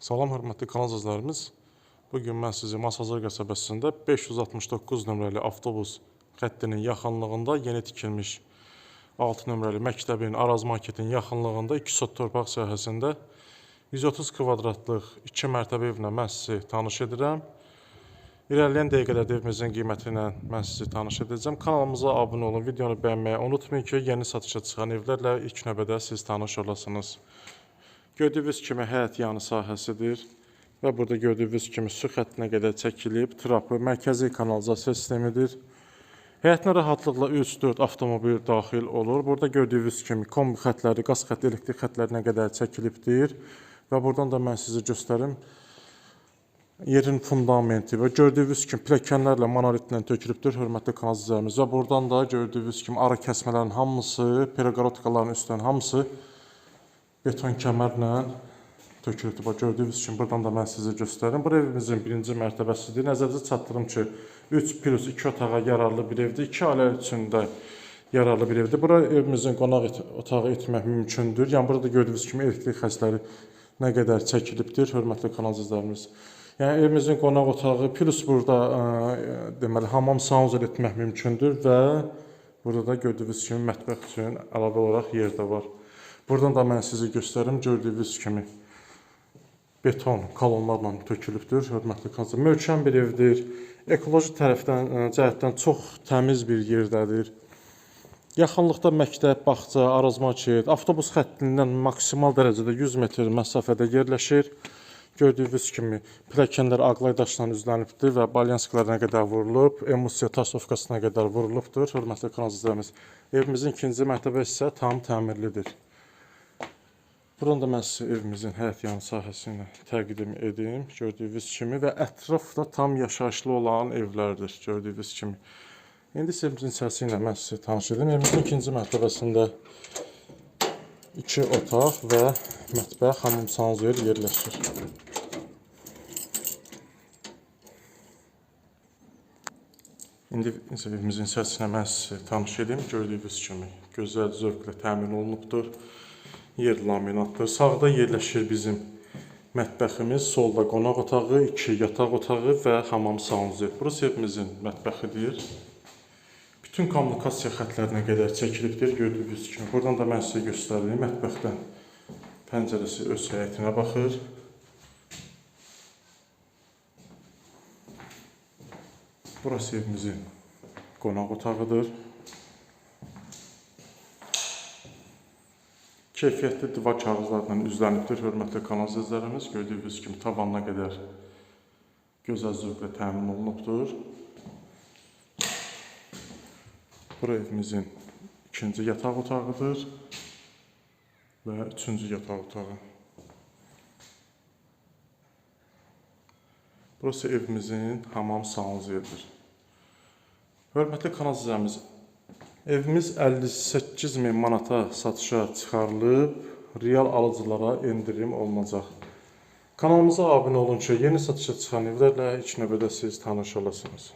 Salam hörmətli kanal izləyicilərimiz. Bu gün mən sizi Masazır qəsəbəsində 569 nömrəli avtobus xəttinin yaxınlığında yeni tikilmiş 6 nömrəli məktəbin Araz marketin yaxınlığında 2 sot torpaq sahəsində 130 kvadratlıq 2 mərtəbə evlə mən sizi tanış edirəm. İlerleyen dəqiqələrdə evimizin qiyməti ilə mən sizi tanış edəcəm. Kanalımıza abunə olun, videonu bəyənməyi unutmayın ki, yeni satışa çıxan evlərlə ilk növbədə siz tanış olasınız. Gördüyünüz kimi həyət yanı sahəsidir və burada gördüyünüz kimi su xəttinə qədər çəkilib, trapı, mərkəzi kanalizasiya sistemidir. Həyətinə rahatlıqla 3-4 avtomobil daxil olur. Burada gördüyünüz kimi kombi xətləri, qaz xətti, elektrik xətlərinə qədər çəkilibdir və buradan da mən sizi göstərim. Yerin fundamenti və gördüyünüz kimi pilləkənlərlə monolitlə tökülübdür, hörmətli kanal izləyicilərimiz. Və buradan da gördüyünüz kimi ara kəsmələrin hamısı, peraqorotkaların üstünün hamısı beton kəmərlə tökülübdür. Bax gördüyünüz kimi buradan da mən sizə göstərim. Bu evimizin birinci mərtəbəsidir. Nəzərinizə çatdırım ki, 3 plus 2 otağa yararlı bir evdir. 2 ailə üçün də yararlı bir evdir. Bura evimizin qonaq otağı etmək mümkündür. Yəni burada gördüyünüz kimi elektrik xəstləri nə qədər çəkilibdir, hörmətli kanal izləyicilərimiz. Yəni evimizin qonaq otağı plus burada ə, deməli hamam saunzer etmək mümkündür və burada da gördüyünüz kimi mətbəx üçün əlavə olaraq yer də var. Buradan da mən sizə göstərim gördüyünüz kimi beton kolonlarla tökülübdür. Hörmətli kanal. Möhkəm bir evdir. Ekoloji tərəfdən cəhətdən çox təmiz bir yerdədir. Yaxınlıqda məktəb, bağça, Araz market, avtobus xəttindən maksimal dərəcədə 100 metr məsafədə yerləşir. Gördüyünüz kimi pilləkənlər aqlay daşla üzlənibdir və balyanskalarına qədər vurulub, emulsiya tasovkasına qədər vurulubdur. Hörmətli kanal izləyicimiz. Evimizin ikinci mərtəbə isə tam təmirlidir. Buradan da mən sizə evimizin həyət yanı sahəsini təqdim edim. Gördüyünüz kimi və ətrafda tam yaşayışlı olan evlərdir. Gördüyünüz kimi. İndi isə evimizin içərisi ilə mən sizə tanış edim. Evimizin ikinci mərtəbəsində iki otaq və mətbəx, hamam sanuzel yerləşir. İndi evimizin içərisinə mən sizə tanış edim. Gördüyünüz kimi gözəl zövqlə təmin olunubdur. Yer laminatdır. Sağda yerləşir bizim mətbəximiz, solda qonaq otağı, iki yataq otağı və hamam sanuzel. Burası evimizin mətbəxidir. Bütün kommunikasiya xətlərinə qədər çəkilibdir, gördüyünüz kimi. Buradan da mən sizə göstərdim. Mətbəxdən pəncərəsi öz həyətinə baxır. Burası evimizin qonaq otağıdır. Keyfiyyətli divar kağızlarla üzlənibdir, hörmətli kanal izləyicilərimiz. Gördüyünüz kimi tavanına qədər gözəl zövqlə təmin olunubdur. Bura evimizin ikinci yataq otağıdır və üçüncü yataq otağı. Burası evimizin hamam sanuzelidir. Hörmətli kanal izləyicimiz, evimiz 58 min manata satışa çıxarılıb, real alıcılara endirim olunacaq. Kanalımıza abunə olun ki, yeni satışa çıxan evlərlə ilk növbədə siz tanış olasınız.